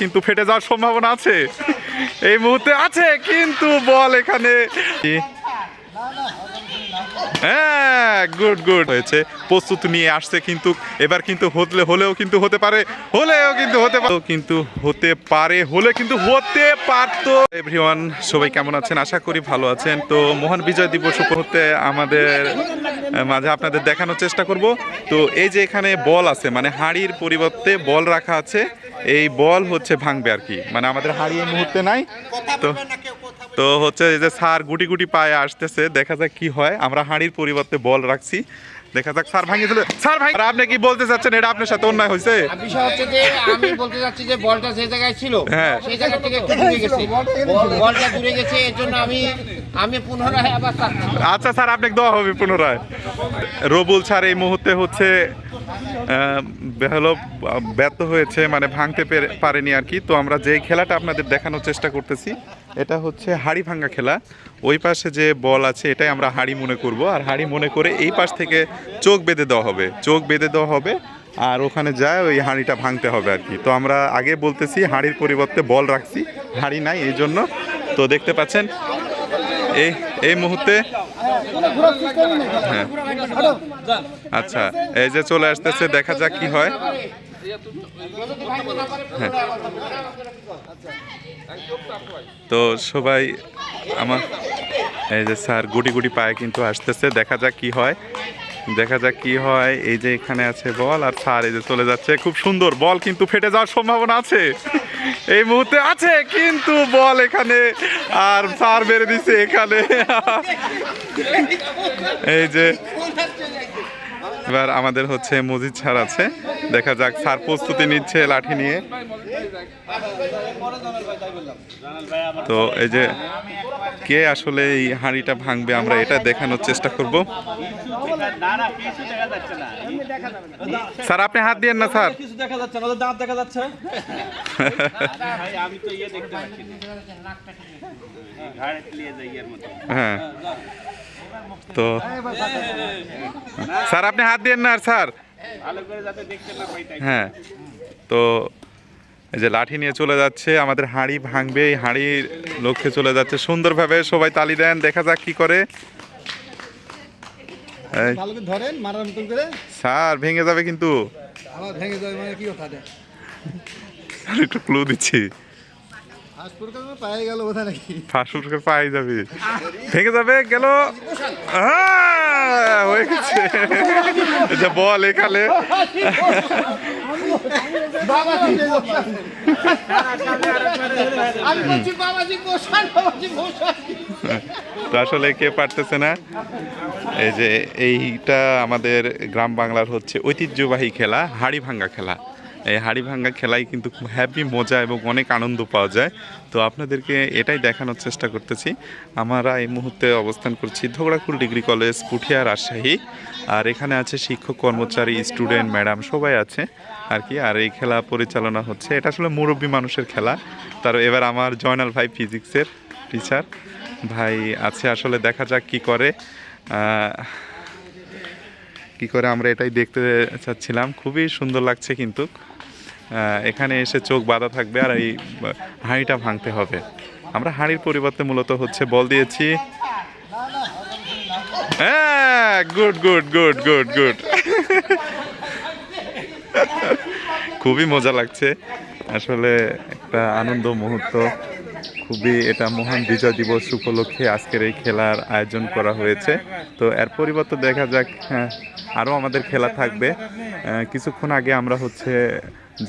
কিন্তু ফেটে যাওয়ার সম্ভাবনা আছে। এই মুহূর্তে আছে কিন্তু বল এখানে। হ্যাঁ গুড গুড হয়েছে, প্রস্তুত নিয়ে আসছে কিন্তু, এবার কিন্তু হতলে হলেও কিন্তু হতে পারে, হলেও কিন্তু হতে পারে। কিন্তু হতে পারে, হলে কিন্তু হতে পারতো। এভরিওয়ান সবাই কেমন আছেন? আশা করি ভালো আছেন। তো মহান বিজয় দিবস উপলক্ষে আমাদের মাঝে আপনাদের দেখানোর চেষ্টা করব। তো এই যে এখানে বল আছে মানে হাড়ির পরিবর্তে বল রাখা আছে, এই বল হচ্ছে ভাঙবে আর কি। মানে আমাদের হাড়ি এই মুহূর্তে নাই, তো তো হচ্ছে এই যে স্যার গুটি গুটি পায়ে আসতেছে দেখা যাক কি হয়। আমরা হাঁড়ির পরিবর্তে বল রাখছি। দেখা যাক স্যার ভাঙিয়ে দিলে স্যার ভাই আপনি কি বলতে চাচ্ছেন? এটা আপনার সাথে অন্যায় হয়েছে? বিষয় হচ্ছে যে আমি বলতে চাচ্ছি যে বলটা যে জায়গায় ছিল হ্যাঁ। সেই জায়গা থেকে একটু দূরে গেছে। বলটা দূরে গেছে এর জন্য আমি আমি পুনরায় আবার আচ্ছা স্যার আপনাকে দেওয়া হবে পুনরায়। রবুল স্যার এই মুহূর্তে হচ্ছে হলো ব্যর্থ হয়েছে মানে ভাঙতে পেরে- পারেনি আর কি। তো আমরা যে খেলাটা আপনাদের দেখানোর চেষ্টা করতেছি এটা হচ্ছে হাড়ি ভাঙ্গা খেলা। ওই পাশে যে বল আছে, এটাই আমরা হাড়ি মনে করব। আর হাড়ি মনে করে এই পাশ থেকে চোখ বেঁধে দেওয়া হবে। চোখ বেঁধে দেওয়া হবে আর ওখানে যায় ওই হাঁড়িটা ভাঙতে হবে আর কি। তো আমরা আগে বলতেছি, হাঁড়ির পরিবর্তে বল রাখছি। হাঁড়ি নাই এই জন্য তো দেখতে পাচ্ছেন, এই এই মুহূর্তে হ্যাঁ। আচ্ছা এই যে চলে আসতেছে, দেখা যাক কি হয় হ্যাঁ। তো সবাই আমার এই যে স্যার গুটি গুটি পায়ে কিন্তু আসতেছে, দেখা যাক কি হয়। দেখা যাক কি হয়। এই যে এখানে আছে বল, আর স্যার এই যে চলে যাচ্ছে। খুব সুন্দর, বল কিন্তু ফেটে যাওয়ার সম্ভাবনা আছে। এই মুহূর্তে আছে, কিন্তু বল এখানে, আর স্যার বেড়ে দিছে এখানে। এই যে এবার আমাদের হচ্ছে মজিদ স্যার আছে। দেখা যাক স্যার প্রস্তুতি নিচ্ছে লাঠি নিয়ে। তো এই যে কে আসলে এই হাঁড়িটা ভাঙবে আমরা এটা দেখানোর চেষ্টা করব। স্যার আপনি হাত দিয়েন না স্যার। কিছু দেখা যাচ্ছে না দাঁত দেখা যাচ্ছে আমি তো ইয়ে দেখতে পাচ্ছি না। ঘাড়ে তলিয়ে যাই এর মতো হ্যাঁ। তো স্যার আপনি হাত দিয়েন না আর স্যার। হ্যাঁ। তো এই যে লাঠি নিয়ে চলে যাচ্ছে আমাদের হাঁড়ি ভাঙবে এই হাঁড়ির লক্ষ্যে চলে যাচ্ছে। সুন্দরভাবে সবাই তালি দেন দেখা যাক কি করে। স্যার ভেঙে যাবে কিন্তু। মানে একটু ক্লু দিচ্ছি। ফার্স্ট পাই যাবে। ভেঙে যাবে গেল। হয়ে গেছে। বল এখানে। আসলে কে পারতেছে না? এই যে এইটা আমাদের গ্রাম বাংলার হচ্ছে ঐতিহ্যবাহী খেলা হাড়ি ভাঙ্গা খেলা। এই হাড়ি ভাঙ্গা খেলায় কিন্তু হ্যাপি মজা এবং অনেক আনন্দ পাওয়া যায়। তো আপনাদেরকে এটাই দেখানোর চেষ্টা করতেছি। আমরা এই মুহূর্তে অবস্থান করছি ধোগড়াকুল ডিগ্রি কলেজ পুঠিয়া রাজশাহী। আর এখানে আছে শিক্ষক, কর্মচারী স্টুডেন্ট ম্যাডাম সবাই আছে। আর কি, আর এই খেলা পরিচালনা হচ্ছে। এটা আসলে মুরব্বী মানুষের খেলা। তার এবার আমার জয়নাল ভাই ফিজিক্সের টিচার ভাই আছে, আসলে দেখা যাক কি করে। কি করে আমরা এটাই দেখতে চাচ্ছিলাম। খুবই সুন্দর লাগছে কিন্তু। এখানে এসে চোখ বাঁধা থাকবে আর এই হাঁড়িটা ভাঙতে হবে। আমরা হাঁড়ির পরিবর্তে মূলত হচ্ছে বল দিয়েছি। হ্যাঁ good good good good good. খুবই মজা লাগছে। আসলে একটা আনন্দ মুহূর্ত। খুবই এটা মহান বিজয় দিবস উপলক্ষে আজকের এই খেলার আয়োজন করা হয়েছে। তো এর পরিবর্তে দেখা যাক হ্যাঁ, আরও আমাদের খেলা থাকবে। কিছুক্ষণ আগে আমরা হচ্ছে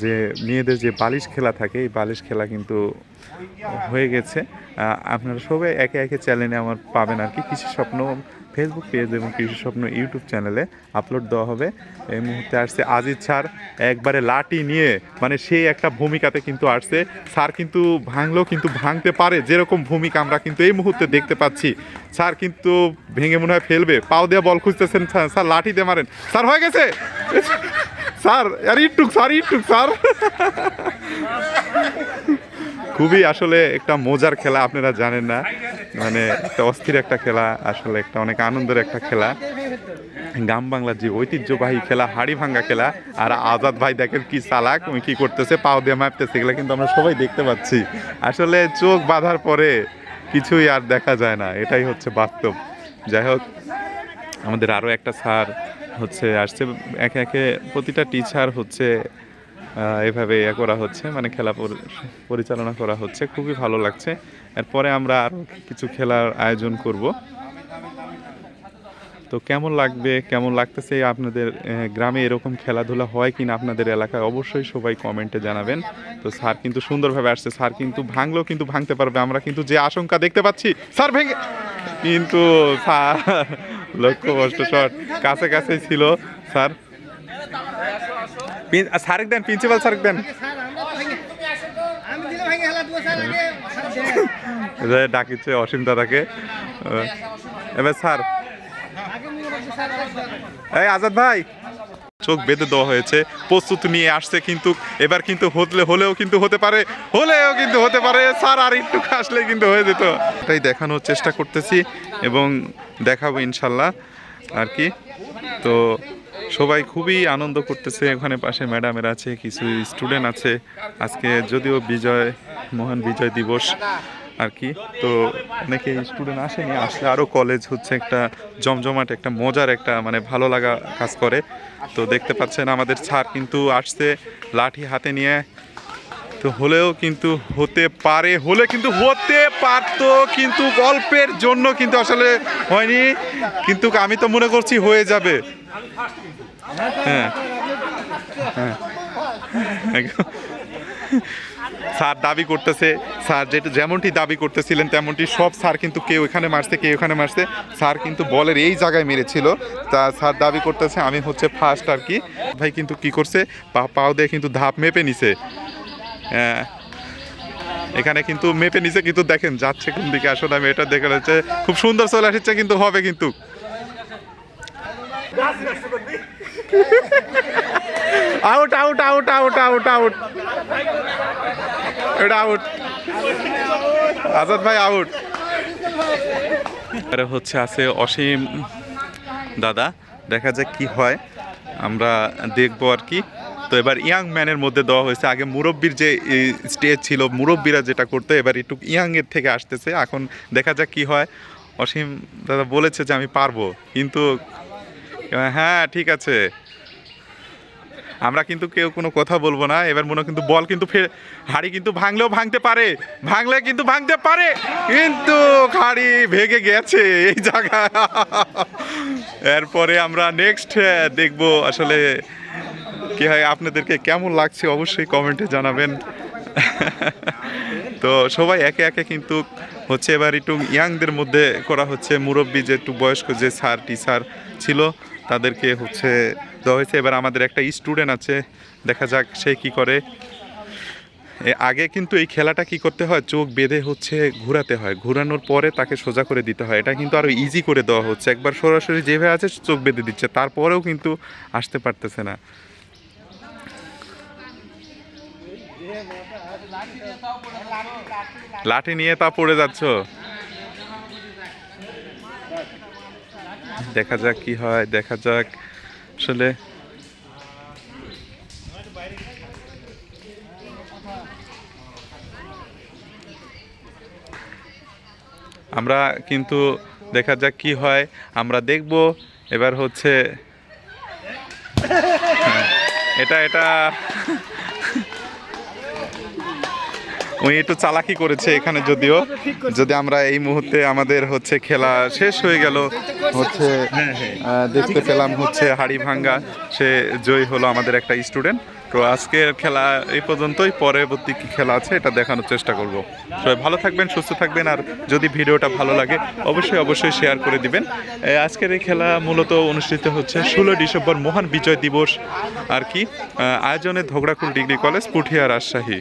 যে মেয়েদের যে বালিশ খেলা থাকে এই বালিশ খেলা কিন্তু হয়ে গেছে। আপনারা সবাই একে একে চ্যানেলে আমার পাবেন আর কি। কিছু স্বপ্ন ফেসবুক পেজ এবং কৃষি স্বপ্ন ইউটিউব চ্যানেলে আপলোড দেওয়া হবে। এই মুহূর্তে আসছে আজিজ স্যার, একবারে লাঠি নিয়ে মানে সেই একটা ভূমিকাতে কিন্তু আসছে। স্যার কিন্তু ভাঙলেও কিন্তু ভাঙতে পারে, যেরকম ভূমিকা আমরা কিন্তু এই মুহূর্তে দেখতে পাচ্ছি। স্যার কিন্তু ভেঙে মনে হয় ফেলবে, পাও দিয়ে বল খুঁজতেছেন স্যার লাঠি দিয়ে মারেন। স্যার হয়ে গেছে? স্যার, আর ইটুক স্যার ইটুক স্যার। খুবই আসলে একটা মজার খেলা, আপনারা জানেন না। মানে একটা অস্থির একটা খেলা, আসলে একটা অনেক আনন্দের একটা খেলা। গ্রাম বাংলার যে ঐতিহ্যবাহী খেলা, হাড়ি ভাঙ্গা খেলা, আর আজাদ ভাই দেখেন কি চালাক, উনি কি করতেছে, পাও দিয়ে মাপতেছে এগুলো কিন্তু আমরা সবাই দেখতে পাচ্ছি। আসলে চোখ বাঁধার পরে কিছুই আর দেখা যায় না, এটাই হচ্ছে বাস্তব। যাই হোক, আমাদের আরও একটা স্যার হচ্ছে, আসছে, একে একে প্রতিটা টিচার হচ্ছে এভাবে ইয়ে করা হচ্ছে মানে খেলা পরি- পরিচালনা করা হচ্ছে। খুবই ভালো লাগছে। এরপরে আমরা আরও কিছু খেলার আয়োজন করব। তো কেমন লাগবে, কেমন লাগতেছে, আপনাদের গ্রামে এরকম খেলাধুলা হয় কিনা আপনাদের এলাকায় অবশ্যই সবাই কমেন্টে জানাবেন। তো স্যার কিন্তু সুন্দরভাবে আসছে। স্যার কিন্তু ভাঙলেও কিন্তু ভাঙতে পারবে। আমরা কিন্তু যে আশঙ্কা দেখতে পাচ্ছি, স্যার ভেঙে কিন্তু স্যার লক্ষ্য কষ্ট শট কাছে কাছেই ছিল, স্যার। আহ, দেন প্রিন্সিপাল স্যারেক দেন। ডাকিচ্ছে অসীম দাদাকে। এবার স্যার। এই আজাদ ভাই। চোখ বেঁধে দেওয়া হয়েছে প্রস্তুতি নিয়ে আসছে কিন্তু এবার কিন্তু হতলে হলেও কিন্তু হতে পারে হলেও কিন্তু হতে পারে। স্যার আর একটু আসলে কিন্তু হয়ে যেত। তাই দেখানোর চেষ্টা করতেছি এবং দেখাবো ইনশাল্লাহ আর কি। তো সবাই খুবই আনন্দ করতেছে। ওখানে পাশে ম্যাডামের আছে, কিছু স্টুডেন্ট আছে। আজকে যদিও বিজয়, মহান বিজয় দিবস আর কি, তো অনেকে স্টুডেন্ট আসেনি, আসলে আরও কলেজ হচ্ছে একটা জমজমাট, একটা মজার, একটা মানে ভালো লাগা কাজ করে। তো দেখতে পাচ্ছেন আমাদের স্যার কিন্তু আসছে লাঠি হাতে নিয়ে। তো হলেও কিন্তু হতে পারে, হলে কিন্তু হতে পারতো, কিন্তু গল্পের জন্য কিন্তু আসলে হয়নি। কিন্তু আমি তো মনে করছি হয়ে যাবে। হ্যাঁ। হ্যাঁ। স্যার দাবি করতেছে, স্যার যেটা যেমনটি দাবি করতেছিলেন, তেমনটি সব স্যার কিন্তু কেউ এখানে মারছে, কেউ এখানে মারছে। স্যার কিন্তু বলের এই জায়গায় মেরেছিল। তা স্যার দাবি করতেছে, আমি হচ্ছে ফার্স্ট আর কি। ভাই কিন্তু কি করছে? পা পাও দিয়ে কিন্তু ধাপ মেপে নিছে। হ্যাঁ। এখানে কিন্তু মেপে নিছে, কিন্তু দেখেন যাচ্ছে কোন দিকে। আসলে আমি এটা দেখে খুব সুন্দর চলে আসছে, কিন্তু হবে কিন্তু। Out out out out out out এটা আউট আজাদ ভাই আউট আরে হচ্ছে আছে অসীম দাদা। দেখা যাক কি হয়। আমরা দেখব আর কি। তো এবার ইয়াং ম্যানের মধ্যে দেওয়া হয়েছে। আগে মুরব্বীর যে স্টেজ ছিল, মুরব্বীরা যেটা করতো, এবার একটু ইয়াংয়ের থেকে আসতেছে। এখন দেখা যাক কি হয়। অসীম দাদা বলেছে যে আমি পারব। কিন্তু হ্যাঁ ঠিক আছে। আমরা কিন্তু কেউ কোনো কথা বলব না। এবার মনে কিন্তু বল কিন্তু ফের, হাড়ি কিন্তু ভাঙলেও ভাঙতে পারে। ভাঙলে কিন্তু ভাঙতে পারে। কিন্তু হাড়ি ভেঙে গেছে এই জায়গা এরপরে আমরা নেক্সট দেখব আসলে কি হয়, আপনাদেরকে কেমন লাগছে অবশ্যই কমেন্টে জানাবেন। তো সবাই একে একে কিন্তু হচ্ছে এবার একটু ইয়াংদের মধ্যে করা হচ্ছে। মুরব্বী যে একটু বয়স্ক যে স্যার টিচার ছিল তাদেরকে হচ্ছে দেওয়া হয়েছে। এবার আমাদের একটা স্টুডেন্ট আছে, দেখা যাক সে কি করে। আগে কিন্তু এই খেলাটা কি করতে হয়? চোখ বেঁধে হচ্ছে ঘোরাতে হয়। ঘোরানোর পরে তাকে সোজা করে দিতে হয়। এটা কিন্তু আরও ইজি করে দেওয়া হচ্ছে। একবার সরাসরি যেভাবে আছে, চোখ বেঁধে দিচ্ছে। তারপরেও কিন্তু আসতে পারতেছে না। লাঠি নিয়ে তা পড়ে যাচ্ছ? দেখা যাক কি হয় দেখা যাক। আসলে আমরা কিন্তু দেখা যাক কি হয় আমরা দেখব। এবার হচ্ছে হ্যাঁ, এটা এটা। উনি একটু চালাকি করেছে এখানে যদিও। যদি আমরা এই মুহূর্তে আমাদের হচ্ছে খেলা শেষ হয়ে গেল, হচ্ছে দেখতে পেলাম হচ্ছে হাড়ি ভাঙ্গা। সে জয়ী হলো আমাদের একটা স্টুডেন্ট। তো আজকের খেলা এই পর্যন্তই, পরবর্তী কি খেলা আছে এটা দেখানোর চেষ্টা করব। সবাই ভালো থাকবেন, সুস্থ থাকবেন, আর যদি ভিডিওটা ভালো লাগে, অবশ্যই অবশ্যই শেয়ার করে দিবেন। আজকের এই খেলা মূলত অনুষ্ঠিত হচ্ছে ষোলো ডিসেম্বর মহান বিজয় দিবস। আর কি? আয়োজনে ধগড়াকুল ডিগ্রি কলেজ, পুঠিয়া রাজশাহী।